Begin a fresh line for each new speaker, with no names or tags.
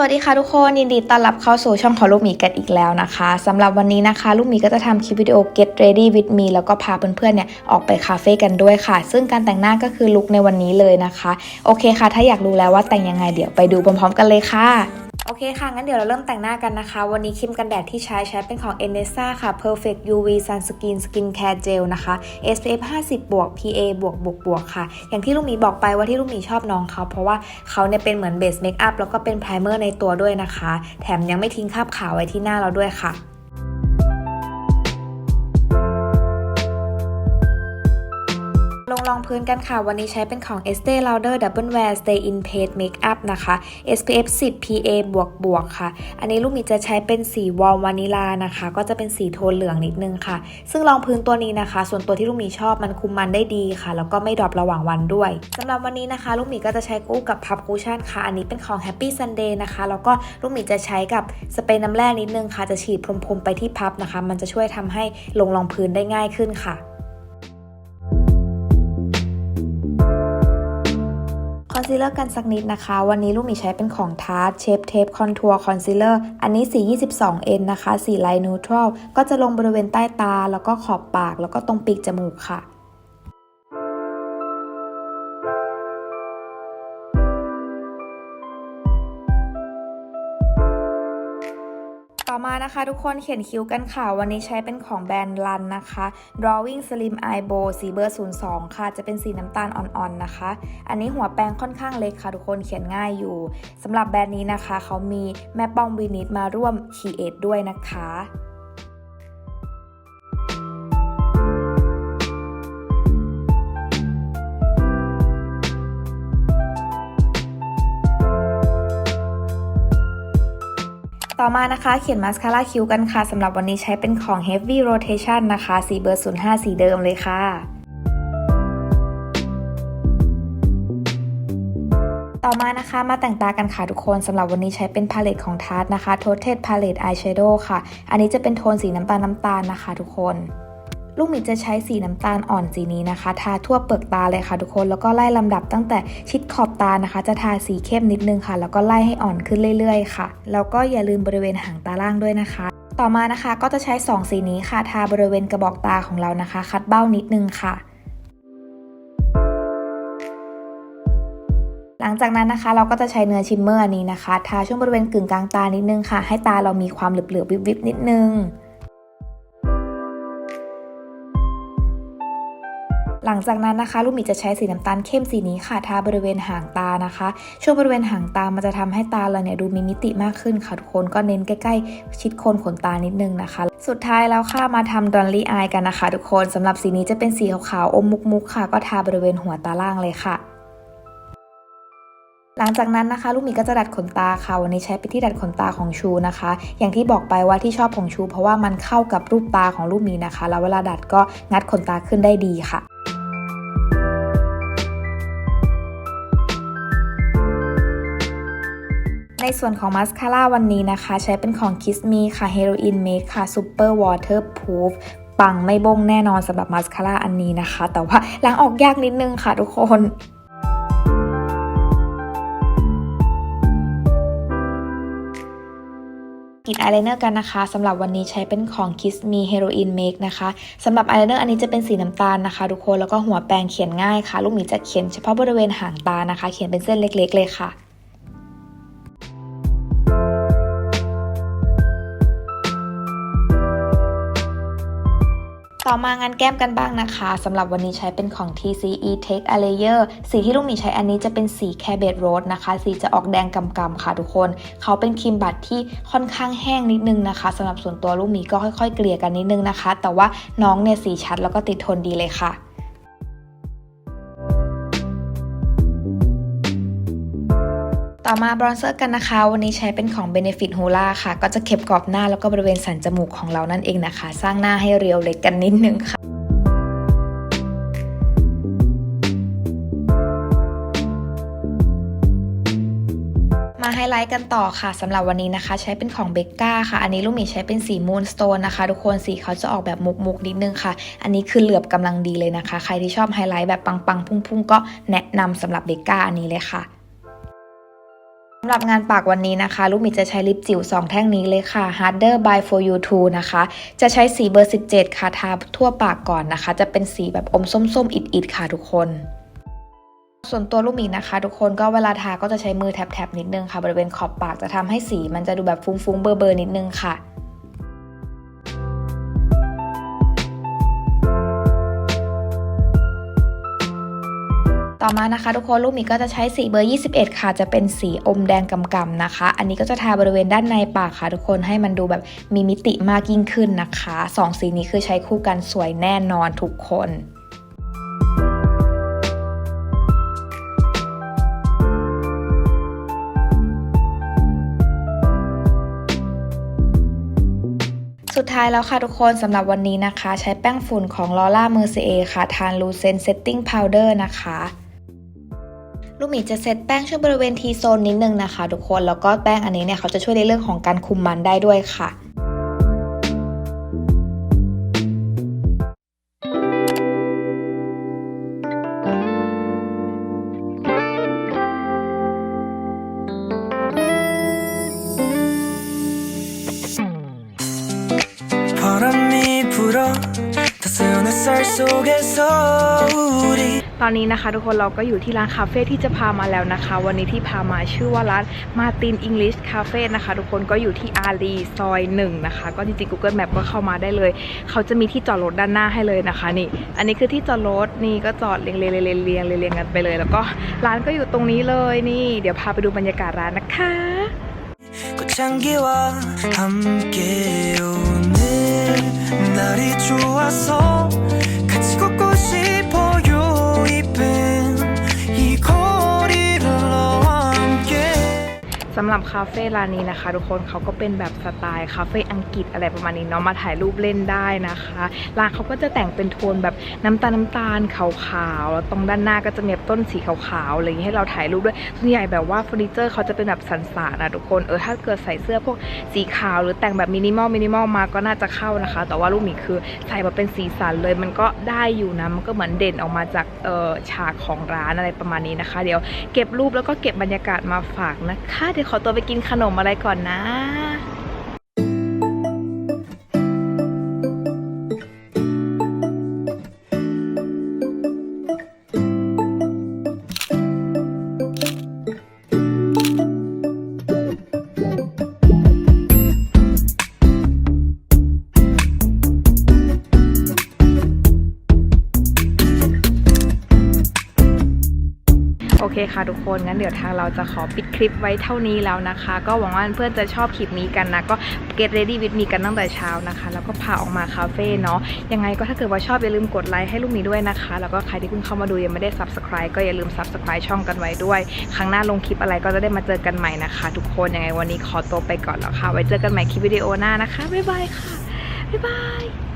วัสดีค่ะทุกคนยินดีต้อนรับเข้าสู่ช่องของลูกหมีกันอีกแล้วนะคะสำหรับวันนี้นะคะ ลูกหมีก็จะทำคลิปวิดีโอ get ready with me แล้วก็พาเพื่อนๆเนี่ยออกไปคาเฟ่กันด้วยค่ะ ซึ่งการแต่งหน้าก็คือลุคในวันนี้เลยนะคะ โอเคค่ะ ถ้าอยากรู้แล้วว่าแต่งยังไงเดี๋ยวไปดูพร้อมๆกันเลยค่ะ โอเคค่ะ งั้นเดี๋ยวเราเริ่มแต่งหน้ากันนะคะ วันนี้ครีมกันแดดที่ใช้ใช้เป็นของ e n e s a ค่ะ Perfect UV Sunscreen Skin Care Gel นะคะ SPF 50บวก PA บวกบวกบวกค่ะ อย่างที่ลูกหมีบอกไปว่าที่ลูกหมีชอบน้องเขา เพราะว่าเขาเนี่ยเป็นเหมือนเบสเมคอัพแล้วก็เป็นไพรเมอร์ในตัวด้วยนะคะ แถมยังไม่ทิ้งคราบขาวไว้ที่หน้าเราด้วยค่ะ พื้นกันค่ะ วันนี้ใช้เป็นของ Estee Lauder Double Wear Stay in Paid Makeup นะคะ SPF 10 PA บวกบวกค่ะ อันนี้ลูกหมีจะใช้เป็นสีวอลวานิลานะคะ ก็จะเป็นสีโทนเหลืองนิดนึงค่ะ ซึ่งรองพื้นตัวนี้นะคะ ส่วนตัวที่ลูกหมีชอบมันคุมมันได้ดีค่ะ แล้วก็ไม่ดรอประหว่างวันด้วยสำหรับวันนี้นะคะ ลูกหมีก็จะใช้กู้กับพับคูชั่นค่ะ อันนี้เป็นของ Happy Sunday นะคะ แล้วก็ลูกหมีจะใช้กับสเปรย์น้ำแร่นิดนึงค่ะ จะฉีดพรมๆไปที่พับนะคะ มันจะช่วยทำให้ลงรองพื้นได้ง่ายขึ้นค่ะ อนซีลเลอร์กันสักนิดนะคะ วันนี้ลูกหมีใช้เป็นของทาร์ตเชฟเทปคอนทัวร์คอนซีลเลอร์อันนี้สี 22N นะคะ สีไลน์นูทรัลก็จะลงบริเวณใต้ตา แล้วก็ขอบปาก แล้วก็ตรงปีกจมูกค่ะ มานะคะทุกคนเขียนคิ้วกันค่ะ วันนี้ใช้เป็นของแบรนด์ลันนะคะ Drawing Slim Eye Bow สีเบอร์ 02 ค่ะ จะเป็นสีน้ำตาลอ่อนๆนะคะ อันนี้หัวแปรงค่อนข้างเล็กค่ะ ทุกคนเขียนง่ายอยู่สำหรับแบรนด์นี้นะคะ เขามีแม่ป้องวินิตมาร่วมคีเอทด้วยนะคะ ต่อมานะคะเขียนมาสคาร่าคิ้วกันค่ะสำหรับวันนี้ใช้เป็นของ Heavy Rotation นะคะสีเบอร์ 05 สีเดิมเลยค่ะต่อมานะคะมาแต่งตากันค่ะทุกคนสำหรับวันนี้ใช้เป็นพาเลตของทาร์ตนะคะ Toted Palette Eyeshadow ค่ะ อันนี้จะเป็นโทนสีน้ำตาลน้ำตาลนะคะทุกคน ลูกหมีจะใช้สีน้ำตาลอ่อนสีนี้นะคะ ทาทั่วเปลือกตาเลยค่ะทุกคน แล้วก็ไล่ลำดับตั้งแต่ชิดขอบตานะคะ จะทาสีเข้มนิดนึงค่ะ แล้วก็ไล่ให้อ่อนขึ้นเรื่อยๆค่ะ แล้วก็อย่าลืมบริเวณหางตาล่างด้วยนะคะ ต่อมานะคะก็จะใช้ 2 สีนี้ค่ะ ทาบริเวณกระบอกตาของเรานะคะ คัดเบ้านิดนึงค่ะหลังจากนั้นนะคะเราก็จะใช้เนื้อชิมเมอร์อันนี้นะคะ ทาช่วงบริเวณกึ่งกลางตานิดนึงค่ะ ให้ตาเรามีความเหลือบๆวิบๆนิดนึง หลังจากนั้นนะคะ ลูกหมีจะใช้สีน้ำตาลเข้มสีนี้ค่ะทาบริเวณหางตานะคะ ช่วงบริเวณหางตามันจะทำให้ตาเราเนี่ยดูมีมิติมากขึ้นค่ะทุกคนก็เน้นใกล้ ๆ ชิดโคนขนตานิดนึงนะคะ สุดท้ายแล้วค่ะมาทำดอลลี่อายกันนะคะ ทุกคนสำหรับสีนี้จะเป็นสีขาวๆอมมุกๆค่ะ ก็ทาบริเวณหัวตาล่างเลยค่ะหลังจากนั้นนะคะ ลูกหมีก็จะดัดขนตาค่ะวันนี้ใช้ไปที่ดัดขนตาของชูนะคะ อย่างที่บอกไปว่าที่ชอบของชู เพราะว่ามันเข้ากับรูปตาของลูกหมีนะคะ แล้วเวลาดัดก็งัดขนตาขึ้นได้ดีค่ะ ส่วนของมาสคาร่าวันนี้นะคะ ใช้เป็นของ Kiss Me ค่ะ Heroin Make ค่ะ Super Waterproof ปังไม่บงแน่นอนสำหรับมาสคาร่าอันนี้นะคะ แต่ว่าล้างออกยากนิดนึงค่ะทุกคนกรีดอายไลเนอร์กันนะคะสำหรับวันนี้ใช้เป็นของ Kiss Me Heroin Make นะคะสำหรับอายไลเนอร์อันนี้จะเป็นสีน้ำตาลนะคะ ทุกคนแล้วก็หัวแปรงเขียนง่ายค่ะ ลูกหมีจะเขียนเฉพาะบริเวณหางตานะคะ เขียนเป็นเส้นเล็ก ๆ เลยค่ะ ต่อมางานแก้มกันบ้างนะคะสำหรับวันนี้ใช้เป็นของ TCE Take a Layer สีที่ลูกหมีใช้อันนี้จะเป็นสี Cabbage Rose นะคะ สีจะออกแดงกำๆค่ะทุกคน เขาเป็นครีมบัตที่ค่อนข้างแห้งนิดนึงนะคะสำหรับส่วนตัวลูกหมีก็ค่อยๆ เกลี่ยกันนิดนึงนะคะ แต่ว่าน้องเนี่ยสีชัดแล้วก็ติดทนดีเลยค่ะ ต่อมาบรอนเซอร์กันนะคะ วันนี้ใช้เป็นของ Benefit h o l a ค่ะ ก็จะเก็บกรอบหน้าแล้วก็บริเวณสันจมูกของเรานั่นเองนะคะ สร้างหน้าให้เรียวเล็กกันนิดนึงค่ะมาไฮไลท์กันต่อค่ะสำหรับวันนี้นะคะ ใช้เป็นของเบกก้าค่ะ อันนี้ลูกหมีใช้เป็นสีมูนสโตนนะคะ ทุกคนสีเขาจะออกแบบมุกๆนิดนึงค่ะ อันนี้คือเหลือบกำลังดีเลยนะคะ ใครที่ชอบไฮไลท์แบบปังๆ พุ่งๆ ก็แนะนำสำหรับเบกก้าอันนี้เลยค่ะ สำหรับงานปากวันนี้นะคะ ลูกหมีจะใช้ลิปจิ๋ว 2 แท่งนี้เลยค่ะ Harder by for you too นะคะ จะใช้สีเบอร์ 17 ค่ะ ทาทั่วปากก่อนนะคะ จะเป็นสีแบบอมส้มๆ อิดๆ ค่ะทุกคน ส่วนตัวลูกหมีนะคะ ทุกคนก็เวลาทาก็จะใช้มือแทบๆ นิดนึงค่ะ บริเวณขอบปากจะทำให้สีมันจะดูแบบฟุ้งๆ เบอร์ๆนิดนึงค่ะ ต่อมานะคะทุกคนลูกหมีก็จะใช้สีเบอร์ 21 ค่ะ จะเป็นสีอมแดงกำๆนะคะ อันนี้ก็จะทาบริเวณด้านในปากค่ะ ทุกคนให้มันดูแบบมีมิติมากยิ่งขึ้นนะคะสองสีนี้คือใช้คู่กันสวยแน่นอนทุกคนสุดท้ายแล้วค่ะทุกคนสำหรับวันนี้นะคะ ใช้แป้งฝุ่นของ Laura Mercier ค่ะ ทาน Lucent Setting Powder นะคะ ลูกหมีจะเซตแป้งช่วงบริเวณทีโซนนิดนึงนะคะทุกคน แล้วก็แป้งอันนี้เนี่ยเขาจะช่วยในเรื่องของการคุมมันได้ด้วยค่ะ
바람이 불어 따스한 햇살 속에서 우리
ตอนนี้นะคะ ทุกคนเราก็อยู่ที่ร้านคาเฟ่ที่จะพามาแล้วนะคะ วันนี้ที่พามาชื่อว่าร้านมาตินอังกฤษคาเฟ่นะคะ ทุกคนก็อยู่ที่อารีซอยหนึ่งนะคะ ก็จริงๆ Google Map ก็เข้ามาได้เลย เขาจะมีที่จอดรถด้านหน้าให้เลยนะคะนี่ อันนี้คือที่จอดรถนี่ก็จอดเรียงเรียงเรียงเรียงเรียงเรียงกันไปเลย แล้วก็ร้านก็อยู่ตรงนี้เลยนี่ เดี๋ยวพาไปดูบรรยากาศร้านนะคะำหรับคาเฟ่ร้านนี้นะคะ ทุกคนเขาก็เป็นแบบสไตล์คาเฟ่อังกฤษอะไรประมาณนี้เนาะมาถ่ายรูปเล่นได้นะคะร้านเขาก็จะแต่งเป็นโทนแบบน้ำตาลน้ำตาลขาวๆแล้วตรงด้านหน้าก็จะมีต้นสีขาวๆอะไรอย่างนี้ให้เราถ่ายรูปด้วยส่วนใหญ่แบบว่าเฟอร์นิเจอร์เขาจะเป็นแบบสันสานนะทุกคนเออถ้าเกิดใส่เสื้อพวกสีขาว หรือแต่งแบบมินิมอลมินิมอลมาก็น่าจะเข้านะคะ แต่ว่าลูกหมีคือใส่มาเป็นสีสันเลยมันก็ได้อยู่นะมันก็เหมือนเด่นออกมาจากเออฉากของร้านอะไรประมาณนี้นะคะ เดี๋ยวเก็บรูปแล้วก็เก็บบรรยากาศมาฝากนะคะเดี๋ยวขอตัวไปกินขนมอะไรก่อนนะ โอเคค่ะทุกคนงั้นเดี๋ยวทางเราจะขอปิดคลิปไว้เท่านี้แล้วนะคะ ก็หวังว่าเพื่อนจะชอบคลิปนี้กันนะ ก็ get ready with me กันตั้งแต่เช้านะคะ แล้วก็พาออกมาคาเฟ่เนาะยังไงก็ถ้าเกิดว่าชอบอย่าลืมกดไลค์ให้ลูกหมีด้วยนะคะ แล้วก็ใครที่เพิ่งเข้ามาดูยังไม่ได้ subscribe ก็อย่าลืม subscribe ช่องกันไว้ด้วย ครั้งหน้าลงคลิปอะไรก็จะได้มาเจอกันใหม่นะคะ ทุกคนยังไงวันนี้ขอตัวไปก่อนแล้วค่ะ ไว้เจอกันใหม่คลิปวิดีโอหน้านะคะบ๊ายบายค่ะบ๊ายบาย